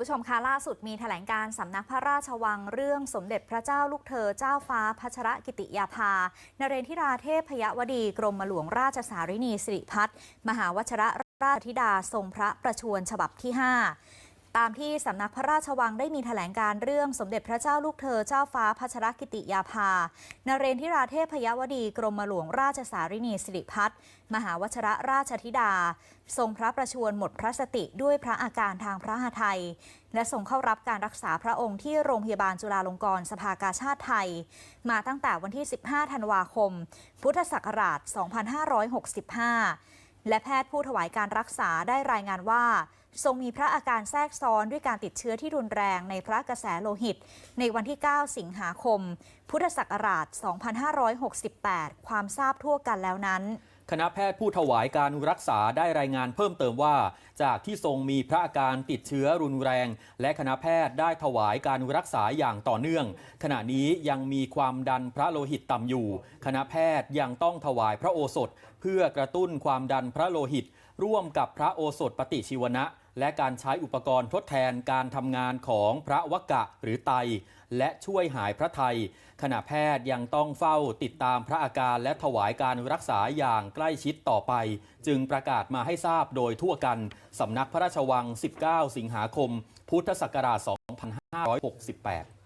คุณผู้ชมคะล่าสุดมีแถลงการสำนักพระราชวังเรื่องสมเด็จพระเจ้าลูกเธอเจ้าฟ้าพัชรกิติยาภา นเรนทิราเทพพยวดีกรมหลวงราชสารินีสิริพัฒน์มหาวชระราชธิดาทรงพระประชวรฉบับที่ 5 ตามที่สำนักพระราชวังได้มีแถลงการเรื่องสมเด็จพระเจ้าลูกเธอเจ้าฟ้าพัชรกิติยาภา นเรนทิราเทพยวดีกรมหลวงราชสารินีสิริพัฒน์มหาวชรราชธิดา ทรงพระประชวรหมดพระสติด้วยพระอาการทางพระหทัย และส่งเข้ารับการรักษาพระองค์ที่โรงพยาบาลจุฬาลงกรณ์สภากาชาติไทย มาตั้งแต่วันที่ 15 ธันวาคม พุทธศักราช 2565 และแพทย์ผู้ถวายการรักษาได้รายงานว่า ทรงมีพระอาการแทรกซ้อนด้วยการติดเชื้อที่รุนแรงในพระกระแสโลหิต ในวันที่ 9 สิงหาคม พุทธศักราช 2568 ความทราบทั่วกันแล้วนั้น คณะแพทย์ผู้ถวายการรักษาได้รายงานเพิ่มเติมว่า จากที่ทรงมีพระอาการติดเชื้อรุนแรง และคณะแพทย์ได้ถวายการรักษาอย่างต่อเนื่อง ขณะนี้ยังมีความดันพระโลหิตต่ำอยู่ คณะแพทย์ยังต้องถวายพระโอสถ เพื่อกระตุ้นความดันพระโลหิต ร่วมกับพระโอสถปฏิชีวนะ และการใช้อุปกรณ์ทดแทนการทำงานของพระวกะหรือไต และช่วยหายพระไทย ขณะแพทย์ยังต้องเฝ้าติดตามพระอาการและถวายการรักษาอย่างใกล้ชิดต่อไป จึงประกาศมาให้ทราบโดยทั่วกันสำนักพระราชวัง 19 สิงหาคม พุทธศักราช 2568